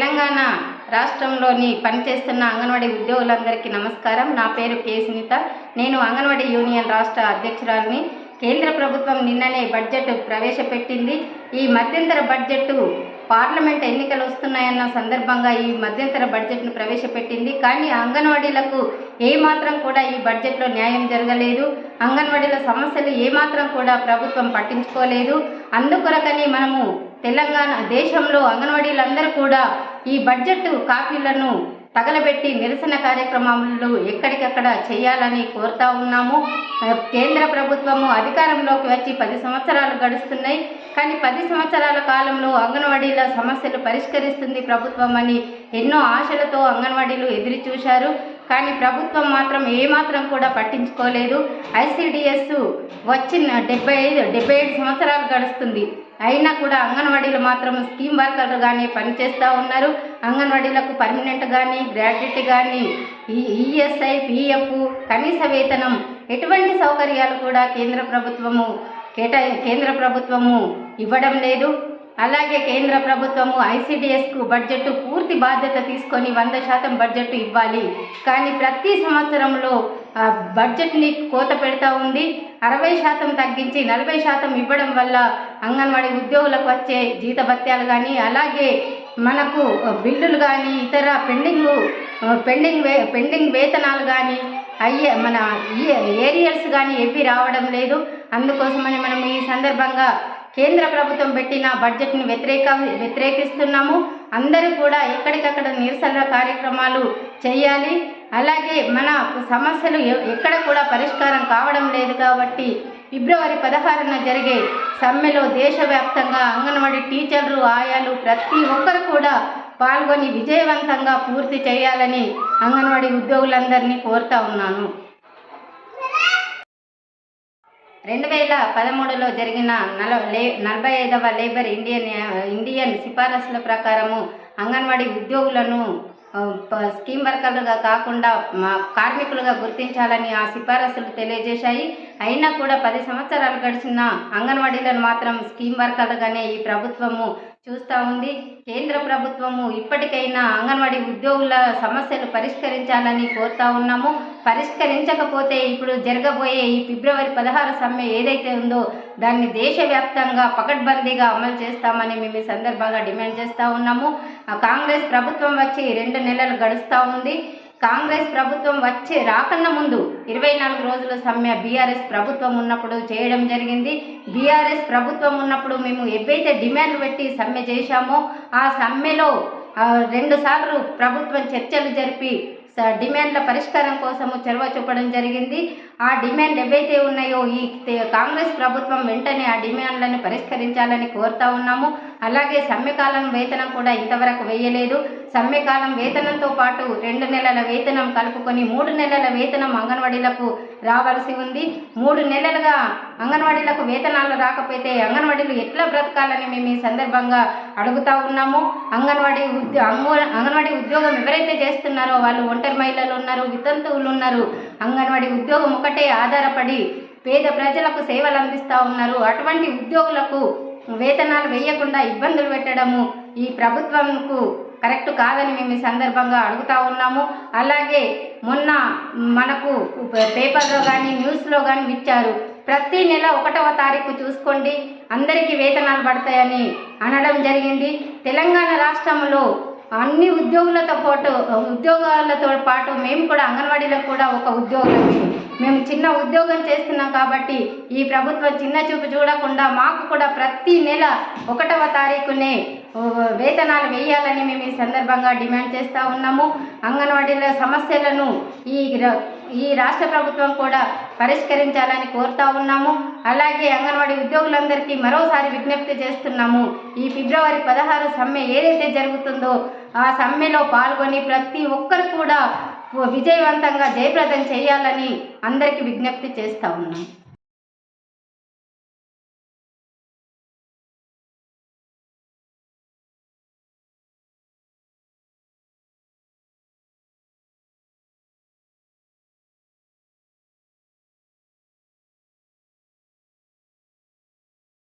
తెలంగాణ రాష్ట్రంలోని పనిచేస్తున్న అంగన్వాడీ ఉద్యోగులందరికీ నమస్కారం. నా పేరు కే. సునీత. నేను అంగన్వాడీ యూనియన్ రాష్ట్ర అధ్యక్షురాలిని. కేంద్ర ప్రభుత్వం నిన్ననే బడ్జెట్ ప్రవేశపెట్టింది. ఈ మధ్యంతర బడ్జెట్ పార్లమెంట్ ఎన్నికలు వస్తున్నాయన్న సందర్భంగా ఈ మధ్యంతర బడ్జెట్ను ప్రవేశపెట్టింది. కానీ అంగన్వాడీలకు ఏమాత్రం కూడా ఈ బడ్జెట్లో న్యాయం జరగలేదు. అంగన్వాడీల సమస్యలు ఏమాత్రం కూడా ప్రభుత్వం పట్టించుకోలేదు. అందుకొరకని మనము తెలంగాణ దేశంలో అంగన్వాడీలందరూ కూడా ఈ బడ్జెట్ కాపీలను తగలబెట్టి నిరసన కార్యక్రమాలు ఎక్కడికక్కడ చేయాలని కోరుతా ఉన్నాము. కేంద్ర ప్రభుత్వము అధికారంలోకి వచ్చి పది సంవత్సరాలు గడుస్తున్నాయి. కానీ పది సంవత్సరాల కాలంలో అంగన్వాడీల సమస్యలు పరిష్కరిస్తుంది ప్రభుత్వం అని ఎన్నో ఆశలతో అంగన్వాడీలు ఎదురు చూశారు కానీ ప్రభుత్వం మాత్రం ఏమాత్రం కూడా పట్టించుకోలేదు. ఐసీడిఎస్ వచ్చిన డెబ్బై ఐదు డెబ్బై ఐదు సంవత్సరాలు గడుస్తుంది. అయినా కూడా అంగన్వాడీలు మాత్రం స్కీమ్ వర్కర్లు కానీ పనిచేస్తూ ఉన్నారు. అంగన్వాడీలకు పర్మనెంట్ కానీ గ్రాడ్యుయేట్ కానీ ఈఎస్ఐ పిఎఫ్ కనీస వేతనం ఎటువంటి సౌకర్యాలు కూడా కేంద్ర ప్రభుత్వము కేటా కేంద్ర ప్రభుత్వము ఇవ్వడం లేదు. అలాగే కేంద్ర ప్రభుత్వము ఐసిడిఎస్కు బడ్జెట్ పూర్తి బాధ్యత తీసుకొని వంద శాతం బడ్జెట్ ఇవ్వాలి. కానీ ప్రతి సంవత్సరంలో బడ్జెట్ని కోత పెడతా ఉంది. అరవై శాతం తగ్గించి నలభై శాతం ఇవ్వడం వల్ల అంగన్వాడీ ఉద్యోగులకు వచ్చే జీతభత్యాలు కానీ అలాగే మనకు బిల్లులు కానీ ఇతర పెండింగ్ పెండింగ్ వే పెండింగ్ వేతనాలు కానీ అయ్యే మన ఏరియర్స్ కానీ ఏపీ రావడం లేదు. అందుకోసమని మనం ఈ సందర్భంగా కేంద్ర ప్రభుత్వం పెట్టిన బడ్జెట్ని వ్యతిరేక వ్యతిరేకిస్తున్నాము. అందరూ కూడా ఎక్కడికక్కడ నిరసన కార్యక్రమాలు చేయాలి. అలాగే మన సమస్యలు ఎక్కడ కూడా పరిష్కారం కావడం లేదు కాబట్టి ఫిబ్రవరి పదహారున జరిగే సమ్మెలో దేశవ్యాప్తంగా అంగన్వాడీ టీచర్లు ఆయాలు ప్రతి ఒక్కరు కూడా పాల్గొని విజయవంతంగా పూర్తి చేయాలని అంగన్వాడీ ఉద్యోగులందరినీ కోరుతా ఉన్నాను. రెండు వేల పదమూడులో జరిగిన నల లే నలభై ఐదవ లేబర్ ఇండియన్ ఇండియన్ సిఫారసుల ప్రకారము అంగన్వాడీ ఉద్యోగులను స్కీమ్ వర్కర్లుగా కాకుండా కార్మికులుగా గుర్తించాలని ఆ సిఫారసులు తెలియజేశాయి. అయినా కూడా పది సంవత్సరాలు గడిచిన అంగన్వాడీలను మాత్రం స్కీమ్ వర్కర్లుగానే ఈ ప్రభుత్వము చూస్తూ ఉంది. కేంద్ర ప్రభుత్వము ఇప్పటికైనా అంగన్వాడీ ఉద్యోగుల సమస్యలు పరిష్కరించాలని కోరుతా ఉన్నాము. పరిష్కరించకపోతే ఇప్పుడు జరగబోయే ఈ ఫిబ్రవరి పదహారు సమ్మె ఏదైతే ఉందో దాన్ని దేశవ్యాప్తంగా పకడ్బందీగా అమలు చేస్తామని మేము ఈ సందర్భంగా డిమాండ్ చేస్తూ ఉన్నాము. కాంగ్రెస్ ప్రభుత్వం వచ్చి రెండు నెలలు గడుస్తూ ఉంది. కాంగ్రెస్ ప్రభుత్వం వచ్చే రాకన్నా ముందు ఇరవై నాలుగు రోజుల సమ్మె బీఆర్ఎస్ ప్రభుత్వం ఉన్నప్పుడు చేయడం జరిగింది. బీఆర్ఎస్ ప్రభుత్వం ఉన్నప్పుడు మేము ఏవైతే డిమాండ్ పెట్టి సమ్మె చేశామో ఆ సమ్మెలో రెండుసార్లు రెండు సార్లు ప్రభుత్వం చర్చలు జరిపి స- డిమాండ్ల పరిష్కారం కోసము చొరవ చూపడం జరిగింది. ఆ డిమాండ్ ఏవైతే ఉన్నాయో ఈ కాంగ్రెస్ ప్రభుత్వం వెంటనే ఆ డిమాండ్లను పరిష్కరించాలని కోరుతా ఉన్నాము. అలాగే సమ్మెకాలం వేతనం కూడా ఇంతవరకు వేయలేదు. సమ్మెకాలం వేతనంతో పాటు రెండు నెలల వేతనం కలుపుకొని మూడు నెలల వేతనం అంగన్వాడీలకు రావాల్సి ఉంది. మూడు నెలలుగా అంగన్వాడీలకు వేతనాలు రాకపోతే అంగన్వాడీలు ఎట్లా బ్రతకాలని మేము ఈ సందర్భంగా అడుగుతా ఉన్నాము. అంగన్వాడీ ఉద్యో అంగ- అంగన్వాడీ ఉద్యోగం ఎవరైతే చేస్తున్నారో వాళ్ళు ఒంటరి మహిళలు ఉన్నారు వితంతువులు ఉన్నారు. అంగన్వాడీ ఉద్యోగం ఒకటే ఆధారపడి పేద ప్రజలకు సేవలు అందిస్తూ ఉన్నారు. అటువంటి ఉద్యోగులకు వేతనాలు వేయకుండా ఇబ్బందులు పెట్టడము ఈ ప్రభుత్వంకు కరెక్ట్ కాదని మేము ఈ సందర్భంగా అడుగుతా ఉన్నాము. అలాగే మొన్న మనకు పేపర్లో కానీ న్యూస్లో కానీ ఇచ్చారు ప్రతి నెల ఒకటవ తారీఖు చూసుకోండి. అందరికీ వేతనాలు పడతాయని అనడం జరిగింది. తెలంగాణ రాష్ట్రంలో అన్ని ఉద్యోగులతో పాటు ఉద్యోగాలతో పాటు మేము కూడా అంగన్వాడీలకు కూడా ఒక ఉద్యోగం మేము చిన్న ఉద్యోగం చేస్తున్నాం కాబట్టి ఈ ప్రభుత్వం చిన్న చూపు చూడకుండా మాకు కూడా ప్రతి నెల ఒకటవ తారీఖునే వేతనాలు వేయాలని మేము ఈ సందర్భంగా డిమాండ్ చేస్తూ ఉన్నాము. అంగన్వాడీల సమస్యలను ఈ ర- ఈ రాష్ట్ర ప్రభుత్వం కూడా పరిష్కరించాలని కోరుతా ఉన్నాము. అలాగే అంగన్వాడీ ఉద్యోగులందరికీ మరోసారి విజ్ఞప్తి చేస్తున్నాము. ఈ ఫిబ్రవరి పదహారు సమ్మె ఏదైతే జరుగుతుందో ఆ సమ్మెలో పాల్గొని ప్రతి ఒక్కరు కూడా విజయవంతంగా జయప్రదం చేయాలని అందరికీ విజ్ఞప్తి చేస్తా ఉన్నాం.